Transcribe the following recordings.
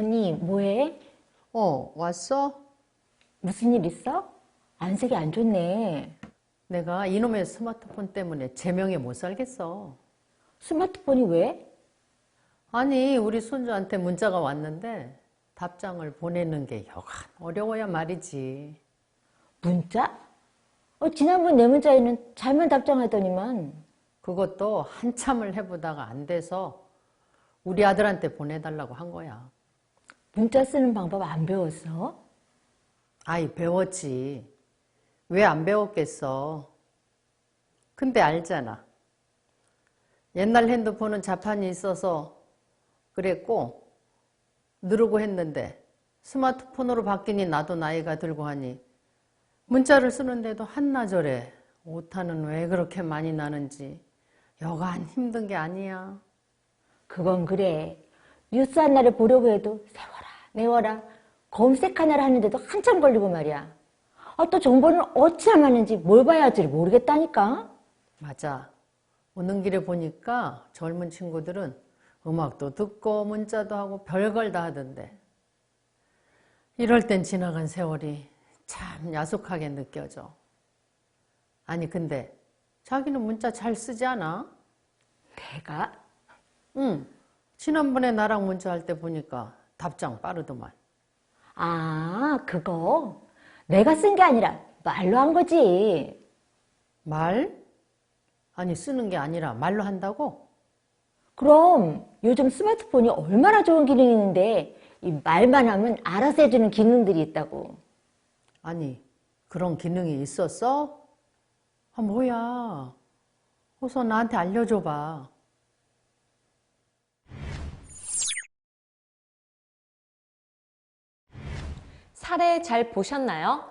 언니, 뭐해? 어, 왔어? 무슨 일 있어? 안색이 안 좋네. 내가 이놈의 스마트폰 때문에 제명에 못 살겠어. 스마트폰이 왜? 아니, 우리 손주한테 문자가 왔는데 답장을 보내는 게 여간 어려워야 말이지. 문자? 어, 지난번 내 문자에는 잘만 답장하더니만. 그것도 한참을 해보다가 안 돼서 우리 아들한테 보내달라고 한 거야. 문자 쓰는 방법 안 배웠어? 아이, 배웠지. 왜 안 배웠겠어? 근데 알잖아. 옛날 핸드폰은 자판이 있어서 그랬고, 누르고 했는데, 스마트폰으로 바뀌니 나도 나이가 들고 하니, 문자를 쓰는데도 한나절에 오타는 왜 그렇게 많이 나는지, 여간 힘든 게 아니야. 그건 그래. 뉴스 하나를 보려고 해도 세워라, 내워라. 검색 하나를 하는데도 한참 걸리고 말이야. 아, 또 정보는 어찌나 많은지 뭘 봐야 할지 모르겠다니까. 맞아. 오는 길에 보니까 젊은 친구들은 음악도 듣고 문자도 하고 별걸 다 하던데. 이럴 땐 지나간 세월이 참 야속하게 느껴져. 아니, 근데 자기는 문자 잘 쓰지 않아? 내가? 응. 지난번에 나랑 문자할 때 보니까 답장 빠르더만. 아, 그거. 내가 쓴 게 아니라 말로 한 거지. 말? 아니, 쓰는 게 아니라 말로 한다고? 그럼 요즘 스마트폰이 얼마나 좋은 기능이 있는데 이 말만 하면 알아서 해주는 기능들이 있다고. 아니, 그런 기능이 있었어? 아, 뭐야. 어서 나한테 알려줘봐. 사례 잘 보셨나요?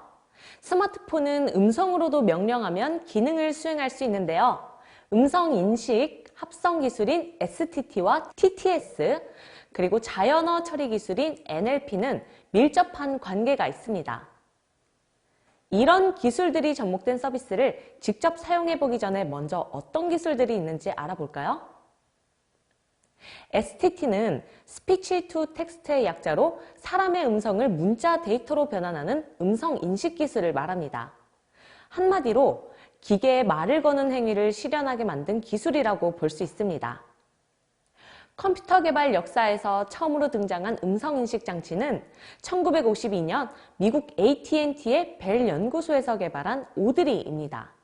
스마트폰은 음성으로도 명령하면 기능을 수행할 수 있는데요. 음성 인식 합성 기술인 STT와 TTS, 그리고 자연어 처리 기술인 NLP는 밀접한 관계가 있습니다. 이런 기술들이 접목된 서비스를 직접 사용해 보기 전에 먼저 어떤 기술들이 있는지 알아볼까요? STT는 Speech to Text의 약자로 사람의 음성을 문자 데이터로 변환하는 음성 인식 기술을 말합니다. 한마디로 기계에 말을 거는 행위를 실현하게 만든 기술이라고 볼 수 있습니다. 컴퓨터 개발 역사에서 처음으로 등장한 음성 인식 장치는 1952년 미국 AT&T의 벨 연구소에서 개발한 오드리입니다.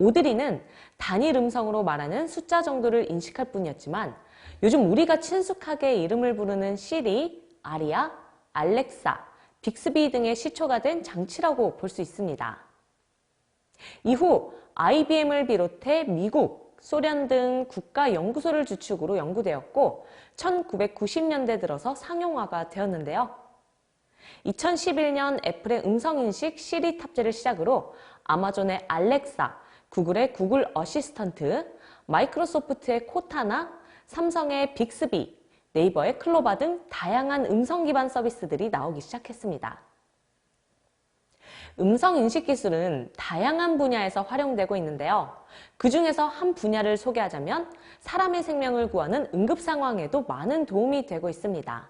오드리는 단일 음성으로 말하는 숫자 정도를 인식할 뿐이었지만 요즘 우리가 친숙하게 이름을 부르는 시리, 아리아, 알렉사, 빅스비 등의 시초가 된 장치라고 볼 수 있습니다. 이후 IBM을 비롯해 미국, 소련 등 국가 연구소를 주축으로 연구되었고 1990년대 들어서 상용화가 되었는데요. 2011년 애플의 음성인식 시리 탑재를 시작으로 아마존의 알렉사, 구글의 구글 어시스턴트, 마이크로소프트의 코타나, 삼성의 빅스비, 네이버의 클로바 등 다양한 음성 기반 서비스들이 나오기 시작했습니다. 음성 인식 기술은 다양한 분야에서 활용되고 있는데요. 그 중에서 한 분야를 소개하자면 사람의 생명을 구하는 응급 상황에도 많은 도움이 되고 있습니다.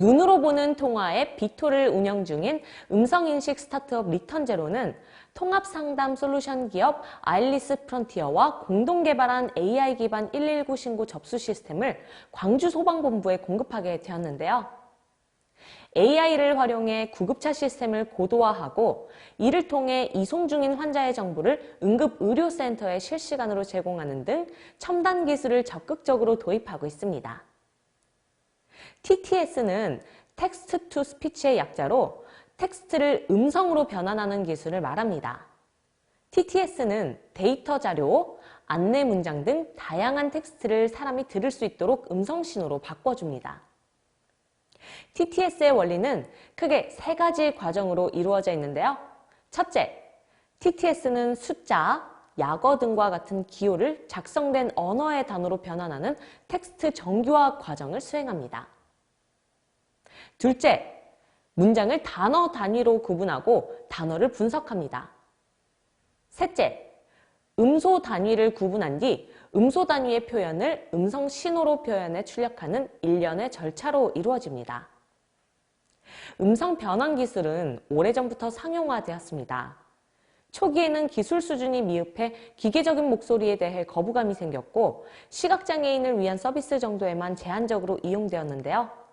눈으로 보는 통화의 빅토를 운영 중인 음성인식 스타트업 리턴제로는 통합상담 솔루션 기업 아일리스 프론티어와 공동 개발한 AI 기반 119 신고 접수 시스템을 광주 소방본부에 공급하게 되었는데요. AI를 활용해 구급차 시스템을 고도화하고 이를 통해 이송 중인 환자의 정보를 응급의료센터에 실시간으로 제공하는 등 첨단 기술을 적극적으로 도입하고 있습니다. TTS는 텍스트 투 스피치의 약자로 텍스트를 음성으로 변환하는 기술을 말합니다. TTS는 데이터 자료, 안내 문장 등 다양한 텍스트를 사람이 들을 수 있도록 음성 신호로 바꿔줍니다. TTS의 원리는 크게 세 가지 과정으로 이루어져 있는데요. 첫째, TTS는 숫자, 약어 등과 같은 기호를 작성된 언어의 단어로 변환하는 텍스트 정규화 과정을 수행합니다. 둘째, 문장을 단어 단위로 구분하고 단어를 분석합니다. 셋째, 음소 단위를 구분한 뒤 음소 단위의 표현을 음성 신호로 표현해 출력하는 일련의 절차로 이루어집니다. 음성 변환 기술은 오래전부터 상용화되었습니다. 초기에는 기술 수준이 미흡해 기계적인 목소리에 대해 거부감이 생겼고 시각장애인을 위한 서비스 정도에만 제한적으로 이용되었는데요.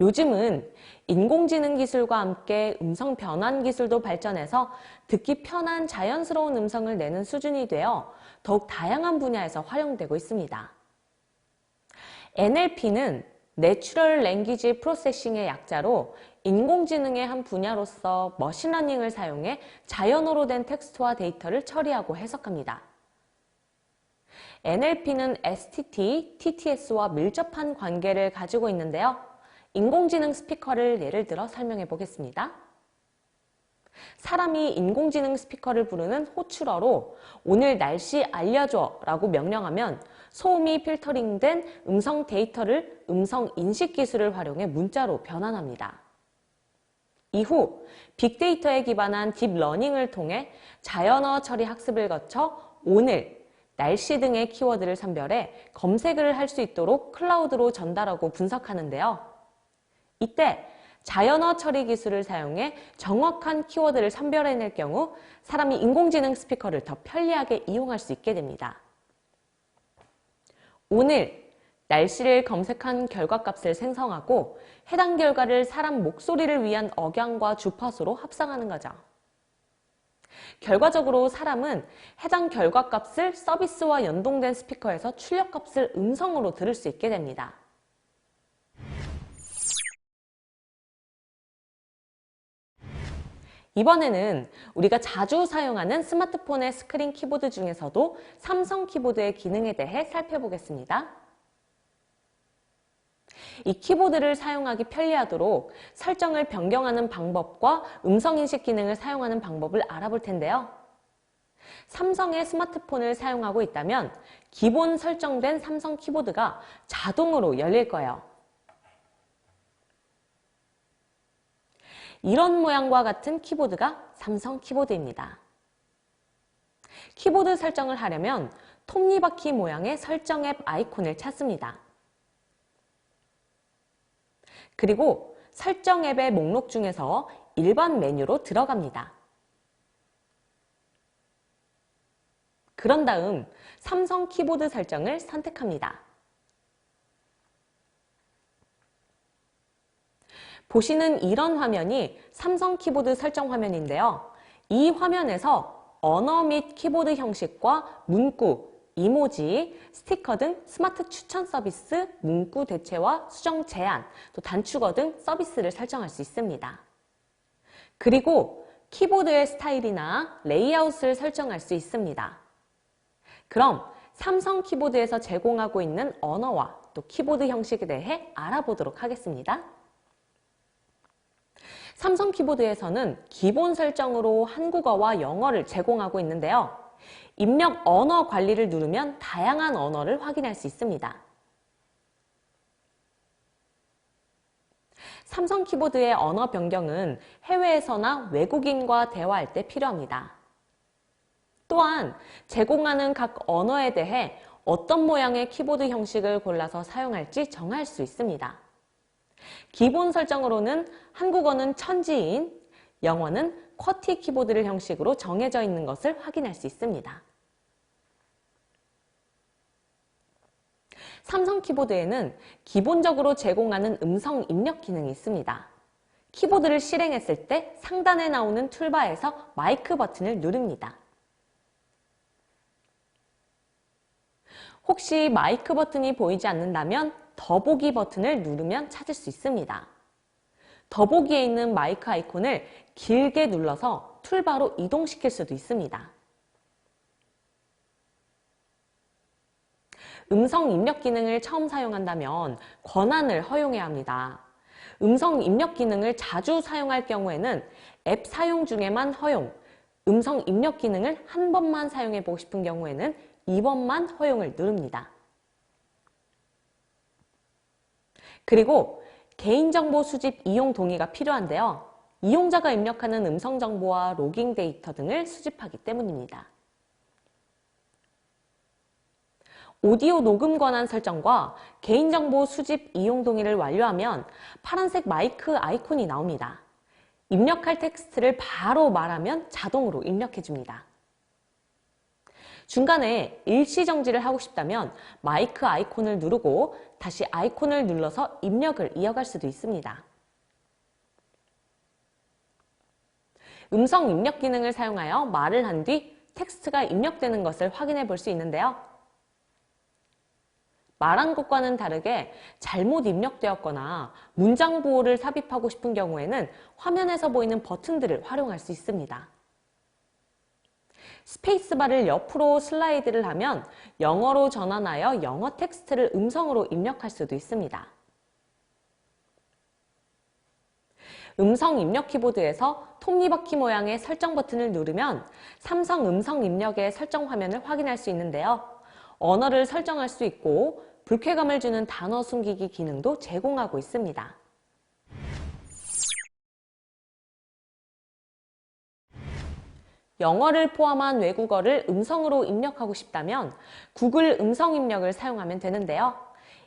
요즘은 인공지능 기술과 함께 음성 변환 기술도 발전해서 듣기 편한 자연스러운 음성을 내는 수준이 되어 더욱 다양한 분야에서 활용되고 있습니다. NLP는 Natural Language Processing의 약자로 인공지능의 한 분야로서 머신러닝을 사용해 자연어로 된 텍스트와 데이터를 처리하고 해석합니다. NLP는 STT, TTS와 밀접한 관계를 가지고 있는데요. 인공지능 스피커를 예를 들어 설명해 보겠습니다. 사람이 인공지능 스피커를 부르는 호출어로 오늘 날씨 알려줘 라고 명령하면 소음이 필터링된 음성 데이터를 음성 인식 기술을 활용해 문자로 변환합니다. 이후 빅데이터에 기반한 딥러닝을 통해 자연어 처리 학습을 거쳐 오늘, 날씨 등의 키워드를 선별해 검색을 할 수 있도록 클라우드로 전달하고 분석하는데요. 이때 자연어 처리 기술을 사용해 정확한 키워드를 선별해낼 경우 사람이 인공지능 스피커를 더 편리하게 이용할 수 있게 됩니다. 오늘 날씨를 검색한 결과값을 생성하고 해당 결과를 사람 목소리를 위한 억양과 주파수로 합성하는 거죠. 결과적으로 사람은 해당 결과값을 서비스와 연동된 스피커에서 출력값을 음성으로 들을 수 있게 됩니다. 이번에는 우리가 자주 사용하는 스마트폰의 스크린 키보드 중에서도 삼성 키보드의 기능에 대해 살펴보겠습니다. 이 키보드를 사용하기 편리하도록 설정을 변경하는 방법과 음성인식 기능을 사용하는 방법을 알아볼 텐데요. 삼성의 스마트폰을 사용하고 있다면 기본 설정된 삼성 키보드가 자동으로 열릴 거예요. 이런 모양과 같은 키보드가 삼성 키보드입니다. 키보드 설정을 하려면 톱니바퀴 모양의 설정 앱 아이콘을 찾습니다. 그리고 설정 앱의 목록 중에서 일반 메뉴로 들어갑니다. 그런 다음 삼성 키보드 설정을 선택합니다. 보시는 이런 화면이 삼성 키보드 설정 화면인데요. 이 화면에서 언어 및 키보드 형식과 문구, 이모지, 스티커 등 스마트 추천 서비스, 문구 대체와 수정 제한, 또 단축어 등 서비스를 설정할 수 있습니다. 그리고 키보드의 스타일이나 레이아웃을 설정할 수 있습니다. 그럼 삼성 키보드에서 제공하고 있는 언어와 또 키보드 형식에 대해 알아보도록 하겠습니다. 삼성 키보드에서는 기본 설정으로 한국어와 영어를 제공하고 있는데요. 입력 언어 관리를 누르면 다양한 언어를 확인할 수 있습니다. 삼성 키보드의 언어 변경은 해외에서나 외국인과 대화할 때 필요합니다. 또한 제공하는 각 언어에 대해 어떤 모양의 키보드 형식을 골라서 사용할지 정할 수 있습니다. 기본 설정으로는 한국어는 천지인, 영어는 쿼티 키보드를 형식으로 정해져 있는 것을 확인할 수 있습니다. 삼성 키보드에는 기본적으로 제공하는 음성 입력 기능이 있습니다. 키보드를 실행했을 때 상단에 나오는 툴바에서 마이크 버튼을 누릅니다. 혹시 마이크 버튼이 보이지 않는다면 더보기 버튼을 누르면 찾을 수 있습니다. 더보기에 있는 마이크 아이콘을 길게 눌러서 툴바로 이동시킬 수도 있습니다. 음성 입력 기능을 처음 사용한다면 권한을 허용해야 합니다. 음성 입력 기능을 자주 사용할 경우에는 앱 사용 중에만 허용, 음성 입력 기능을 한 번만 사용해 보고 싶은 경우에는 2번만 허용을 누릅니다. 그리고 개인정보 수집 이용 동의가 필요한데요. 이용자가 입력하는 음성 정보와 로깅 데이터 등을 수집하기 때문입니다. 오디오 녹음 권한 설정과 개인정보 수집 이용 동의를 완료하면 파란색 마이크 아이콘이 나옵니다. 입력할 텍스트를 바로 말하면 자동으로 입력해줍니다. 중간에 일시정지를 하고 싶다면 마이크 아이콘을 누르고 다시 아이콘을 눌러서 입력을 이어갈 수도 있습니다. 음성 입력 기능을 사용하여 말을 한 뒤 텍스트가 입력되는 것을 확인해 볼 수 있는데요. 말한 것과는 다르게 잘못 입력되었거나 문장 보호를 삽입하고 싶은 경우에는 화면에서 보이는 버튼들을 활용할 수 있습니다. 스페이스바를 옆으로 슬라이드를 하면 영어로 전환하여 영어 텍스트를 음성으로 입력할 수도 있습니다. 음성 입력 키보드에서 톱니바퀴 모양의 설정 버튼을 누르면 삼성 음성 입력의 설정 화면을 확인할 수 있는데요. 언어를 설정할 수 있고 불쾌감을 주는 단어 숨기기 기능도 제공하고 있습니다. 영어를 포함한 외국어를 음성으로 입력하고 싶다면 구글 음성 입력을 사용하면 되는데요.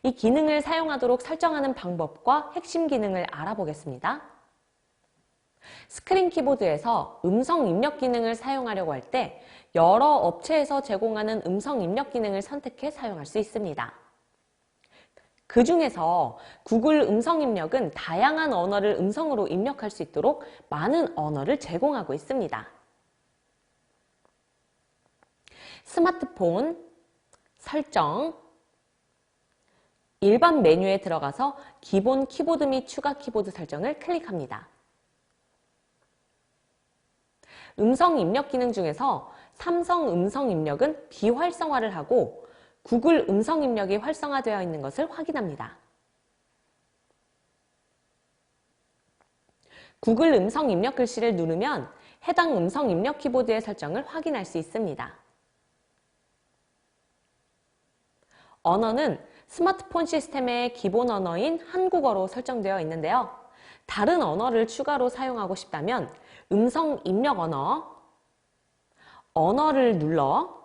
이 기능을 사용하도록 설정하는 방법과 핵심 기능을 알아보겠습니다. 스크린 키보드에서 음성 입력 기능을 사용하려고 할 때 여러 업체에서 제공하는 음성 입력 기능을 선택해 사용할 수 있습니다. 그 중에서 구글 음성 입력은 다양한 언어를 음성으로 입력할 수 있도록 많은 언어를 제공하고 있습니다. 스마트폰, 설정, 일반 메뉴에 들어가서 기본 키보드 및 추가 키보드 설정을 클릭합니다. 음성 입력 기능 중에서 삼성 음성 입력은 비활성화를 하고 구글 음성 입력이 활성화되어 있는 것을 확인합니다. 구글 음성 입력 글씨를 누르면 해당 음성 입력 키보드의 설정을 확인할 수 있습니다. 언어는 스마트폰 시스템의 기본 언어인 한국어로 설정되어 있는데요. 다른 언어를 추가로 사용하고 싶다면 음성 입력 언어, 언어를 눌러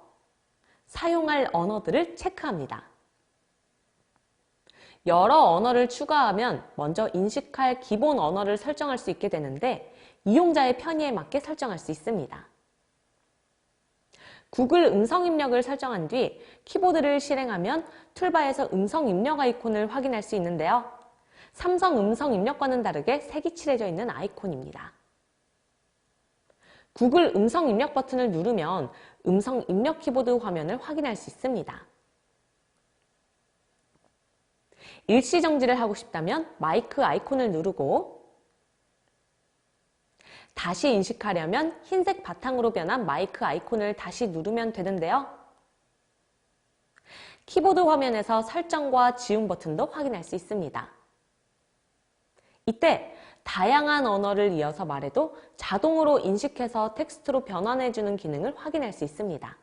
사용할 언어들을 체크합니다. 여러 언어를 추가하면 먼저 인식할 기본 언어를 설정할 수 있게 되는데 이용자의 편의에 맞게 설정할 수 있습니다. 구글 음성 입력을 설정한 뒤 키보드를 실행하면 툴바에서 음성 입력 아이콘을 확인할 수 있는데요. 삼성 음성 입력과는 다르게 색이 칠해져 있는 아이콘입니다. 구글 음성 입력 버튼을 누르면 음성 입력 키보드 화면을 확인할 수 있습니다. 일시 정지를 하고 싶다면 마이크 아이콘을 누르고 다시 인식하려면 흰색 바탕으로 변한 마이크 아이콘을 다시 누르면 되는데요. 키보드 화면에서 설정과 지움 버튼도 확인할 수 있습니다. 이때 다양한 언어를 이어서 말해도 자동으로 인식해서 텍스트로 변환해주는 기능을 확인할 수 있습니다.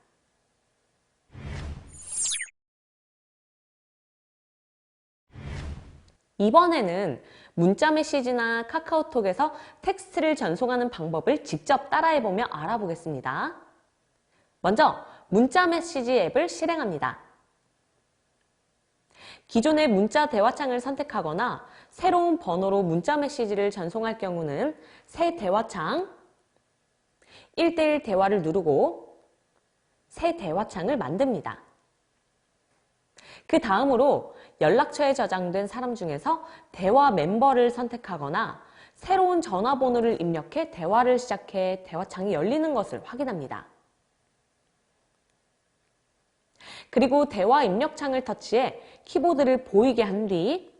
이번에는 문자 메시지나 카카오톡에서 텍스트를 전송하는 방법을 직접 따라해보며 알아보겠습니다. 먼저 문자 메시지 앱을 실행합니다. 기존의 문자 대화창을 선택하거나 새로운 번호로 문자 메시지를 전송할 경우는 새 대화창, 1대1 대화를 누르고 새 대화창을 만듭니다. 그 다음으로 연락처에 저장된 사람 중에서 대화 멤버를 선택하거나 새로운 전화번호를 입력해 대화를 시작해 대화창이 열리는 것을 확인합니다. 그리고 대화 입력창을 터치해 키보드를 보이게 한 뒤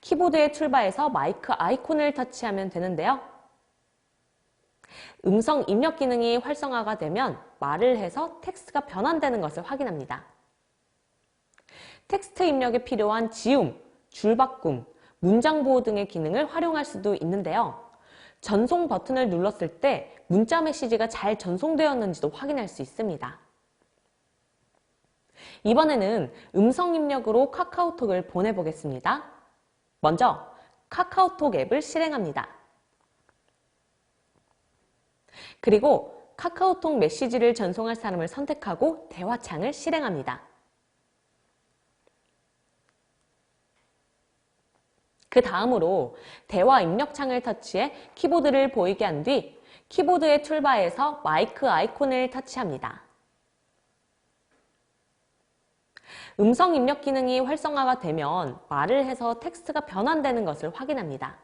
키보드의 툴바에서 마이크 아이콘을 터치하면 되는데요. 음성 입력 기능이 활성화가 되면 말을 해서 텍스트가 변환되는 것을 확인합니다. 텍스트 입력에 필요한 지움, 줄바꿈, 문장 보호 등의 기능을 활용할 수도 있는데요. 전송 버튼을 눌렀을 때 문자 메시지가 잘 전송되었는지도 확인할 수 있습니다. 이번에는 음성 입력으로 카카오톡을 보내보겠습니다. 먼저 카카오톡 앱을 실행합니다. 그리고 카카오톡 메시지를 전송할 사람을 선택하고 대화창을 실행합니다. 그 다음으로 대화 입력창을 터치해 키보드를 보이게 한 뒤 키보드의 툴바에서 마이크 아이콘을 터치합니다. 음성 입력 기능이 활성화가 되면 말을 해서 텍스트가 변환되는 것을 확인합니다.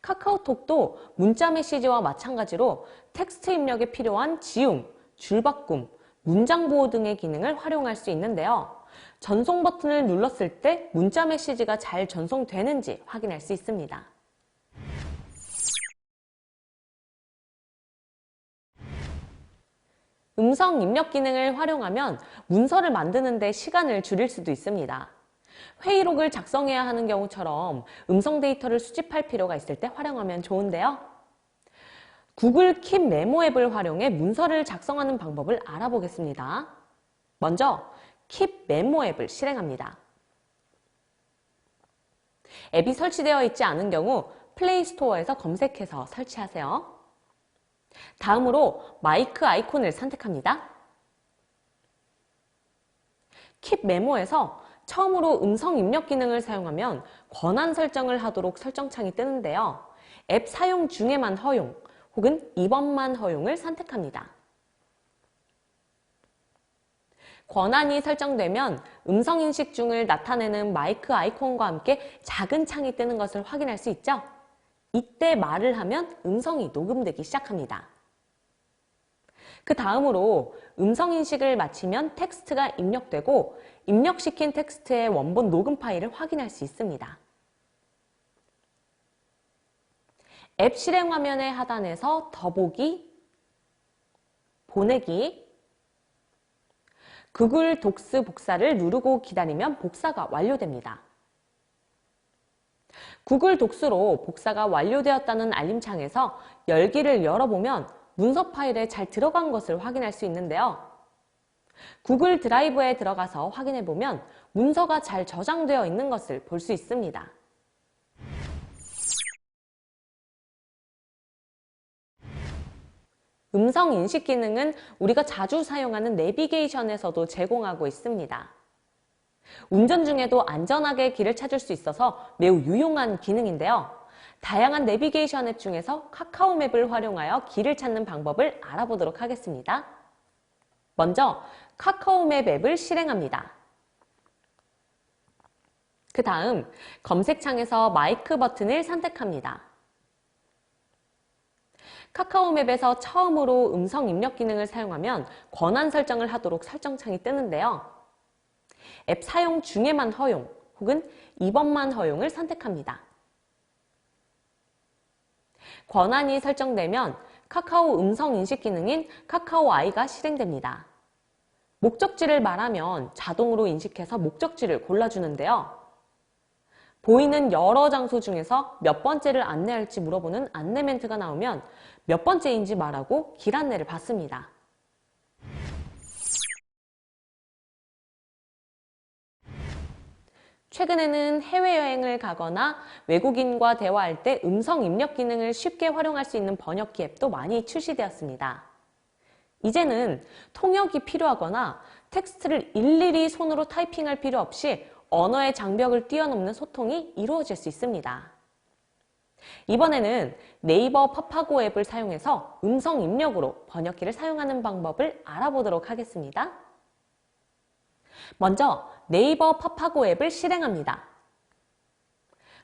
카카오톡도 문자 메시지와 마찬가지로 텍스트 입력에 필요한 지움, 줄바꿈, 문장 보호 등의 기능을 활용할 수 있는데요. 전송 버튼을 눌렀을 때 문자 메시지가 잘 전송되는지 확인할 수 있습니다. 음성 입력 기능을 활용하면 문서를 만드는 데 시간을 줄일 수도 있습니다. 회의록을 작성해야 하는 경우처럼 음성 데이터를 수집할 필요가 있을 때 활용하면 좋은데요. 구글 킵 메모 앱을 활용해 문서를 작성하는 방법을 알아보겠습니다. 먼저 킵 메모 앱을 실행합니다. 앱이 설치되어 있지 않은 경우 플레이 스토어에서 검색해서 설치하세요. 다음으로 마이크 아이콘을 선택합니다. 킵 메모에서 처음으로 음성 입력 기능을 사용하면 권한 설정을 하도록 설정창이 뜨는데요. 앱 사용 중에만 허용 혹은 이번만 허용을 선택합니다. 권한이 설정되면 음성 인식 중을 나타내는 마이크 아이콘과 함께 작은 창이 뜨는 것을 확인할 수 있죠? 이때 말을 하면 음성이 녹음되기 시작합니다. 그 다음으로 음성 인식을 마치면 텍스트가 입력되고 입력시킨 텍스트의 원본 녹음 파일을 확인할 수 있습니다. 앱 실행 화면의 하단에서 더보기, 보내기, 구글 독스 복사를 누르고 기다리면 복사가 완료됩니다. 구글 독스로 복사가 완료되었다는 알림창에서 열기를 열어보면 문서 파일에 잘 들어간 것을 확인할 수 있는데요. 구글 드라이브에 들어가서 확인해보면 문서가 잘 저장되어 있는 것을 볼 수 있습니다. 음성 인식 기능은 우리가 자주 사용하는 내비게이션에서도 제공하고 있습니다. 운전 중에도 안전하게 길을 찾을 수 있어서 매우 유용한 기능인데요. 다양한 내비게이션 앱 중에서 카카오맵을 활용하여 길을 찾는 방법을 알아보도록 하겠습니다. 먼저 카카오맵 앱을 실행합니다. 그 다음 검색창에서 마이크 버튼을 선택합니다. 카카오맵에서 처음으로 음성 입력 기능을 사용하면 권한 설정을 하도록 설정창이 뜨는데요. 앱 사용 중에만 허용 혹은 이번만 허용을 선택합니다. 권한이 설정되면 카카오 음성 인식 기능인 카카오 아이가 실행됩니다. 목적지를 말하면 자동으로 인식해서 목적지를 골라주는데요. 보이는 여러 장소 중에서 몇 번째를 안내할지 물어보는 안내 멘트가 나오면 몇 번째인지 말하고 길 안내를 받습니다. 최근에는 해외여행을 가거나 외국인과 대화할 때 음성 입력 기능을 쉽게 활용할 수 있는 번역기 앱도 많이 출시되었습니다. 이제는 통역이 필요하거나 텍스트를 일일이 손으로 타이핑할 필요 없이 언어의 장벽을 뛰어넘는 소통이 이루어질 수 있습니다. 이번에는 네이버 팝하고 앱을 사용해서 음성 입력으로 번역기를 사용하는 방법을 알아보도록 하겠습니다. 먼저 네이버 팝하고 앱을 실행합니다.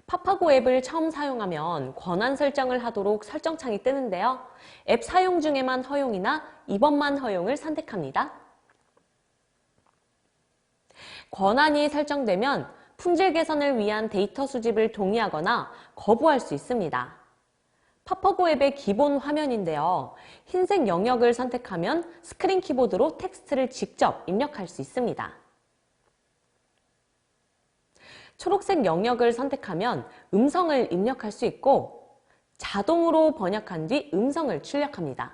팝하고 앱을 처음 사용하면 권한 설정을 하도록 설정창이 뜨는데요. 앱 사용 중에만 허용이나 이번만 허용을 선택합니다. 권한이 설정되면 품질 개선을 위한 데이터 수집을 동의하거나 거부할 수 있습니다. 팝하고 앱의 기본 화면인데요. 흰색 영역을 선택하면 스크린 키보드로 텍스트를 직접 입력할 수 있습니다. 초록색 영역을 선택하면 음성을 입력할 수 있고 자동으로 번역한 뒤 음성을 출력합니다.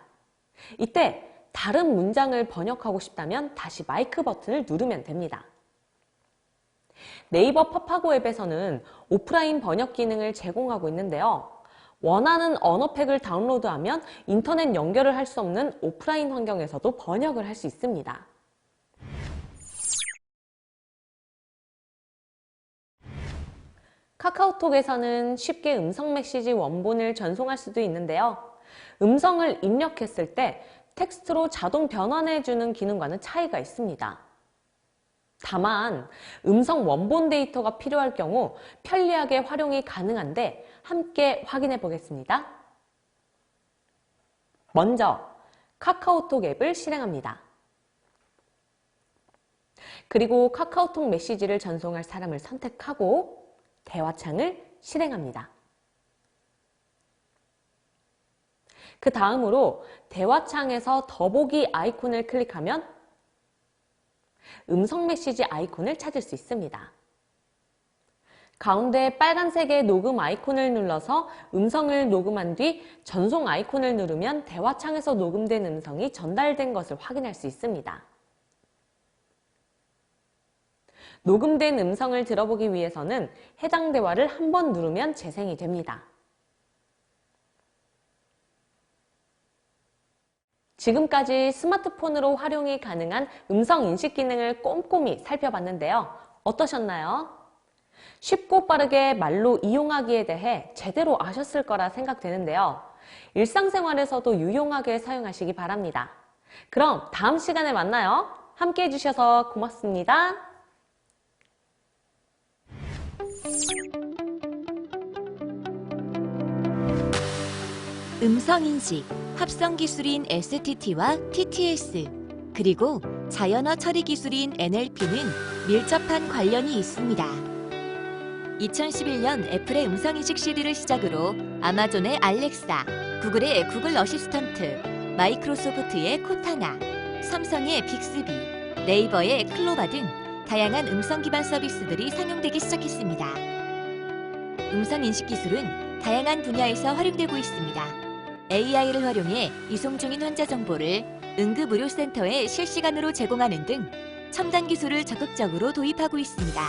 이때 다른 문장을 번역하고 싶다면 다시 마이크 버튼을 누르면 됩니다. 네이버 팝하고 앱에서는 오프라인 번역 기능을 제공하고 있는데요. 원하는 언어팩을 다운로드하면 인터넷 연결을 할 수 없는 오프라인 환경에서도 번역을 할 수 있습니다. 카카오톡에서는 쉽게 음성 메시지 원본을 전송할 수도 있는데요. 음성을 입력했을 때 텍스트로 자동 변환해주는 기능과는 차이가 있습니다. 다만 음성 원본 데이터가 필요할 경우 편리하게 활용이 가능한데 함께 확인해 보겠습니다. 먼저 카카오톡 앱을 실행합니다. 그리고 카카오톡 메시지를 전송할 사람을 선택하고 대화창을 실행합니다. 그 다음으로 대화창에서 더보기 아이콘을 클릭하면 음성 메시지 아이콘을 찾을 수 있습니다. 가운데 빨간색의 녹음 아이콘을 눌러서 음성을 녹음한 뒤 전송 아이콘을 누르면 대화창에서 녹음된 음성이 전달된 것을 확인할 수 있습니다. 녹음된 음성을 들어보기 위해서는 해당 대화를 한 번 누르면 재생이 됩니다. 지금까지 스마트폰으로 활용이 가능한 음성 인식 기능을 꼼꼼히 살펴봤는데요. 어떠셨나요? 쉽고 빠르게 말로 이용하기에 대해 제대로 아셨을 거라 생각되는데요. 일상생활에서도 유용하게 사용하시기 바랍니다. 그럼 다음 시간에 만나요. 함께 해주셔서 고맙습니다. 음성인식, 합성 기술인 STT와 TTS, 그리고 자연어 처리 기술인 NLP는 밀접한 관련이 있습니다. 2011년 애플의 음성인식 시리를 시작으로 아마존의 알렉사, 구글의 구글 어시스턴트, 마이크로소프트의 코타나, 삼성의 빅스비, 네이버의 클로바 등 다양한 음성 기반 서비스들이 상용되기 시작했습니다. 음성 인식 기술은 다양한 분야에서 활용되고 있습니다. AI를 활용해 이송 중인 환자 정보를 응급의료센터에 실시간으로 제공하는 등 첨단 기술을 적극적으로 도입하고 있습니다.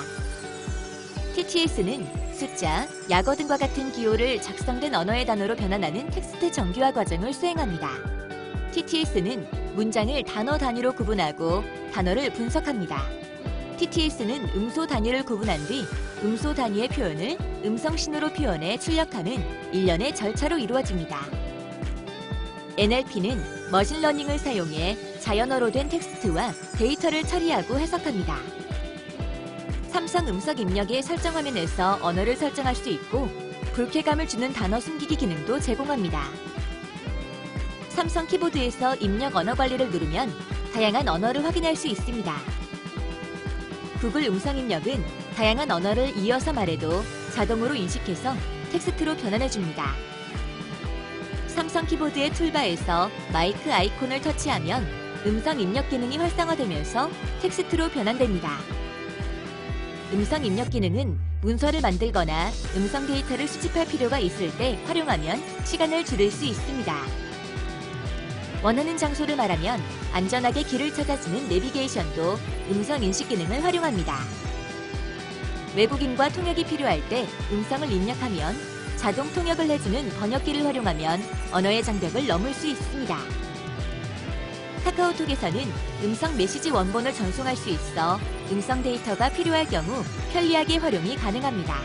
TTS는 숫자, 약어 등과 같은 기호를 작성된 언어의 단어로 변환하는 텍스트 정규화 과정을 수행합니다. TTS는 문장을 단어 단위로 구분하고 단어를 분석합니다. TTS는 음소 단위를 구분한 뒤 음소 단위의 표현을 음성 신호로 표현해 출력하는 일련의 절차로 이루어집니다. NLP는 머신러닝을 사용해 자연어로 된 텍스트와 데이터를 처리하고 해석합니다. 삼성 음성 입력의 설정 화면에서 언어를 설정할 수 있고 불쾌감을 주는 단어 숨기기 기능도 제공합니다. 삼성 키보드에서 입력 언어 관리를 누르면 다양한 언어를 확인할 수 있습니다. 구글 음성 입력은 다양한 언어를 이어서 말해도 자동으로 인식해서 텍스트로 변환해 줍니다. 삼성 키보드의 툴바에서 마이크 아이콘을 터치하면 음성 입력 기능이 활성화되면서 텍스트로 변환됩니다. 음성 입력 기능은 문서를 만들거나 음성 데이터를 수집할 필요가 있을 때 활용하면 시간을 줄일 수 있습니다. 원하는 장소를 말하면 안전하게 길을 찾아주는 내비게이션도 음성 인식 기능을 활용합니다. 외국인과 통역이 필요할 때 음성을 입력하면 자동 통역을 해주는 번역기를 활용하면 언어의 장벽을 넘을 수 있습니다. 카카오톡에서는 음성 메시지 원본을 전송할 수 있어 음성 데이터가 필요할 경우 편리하게 활용이 가능합니다.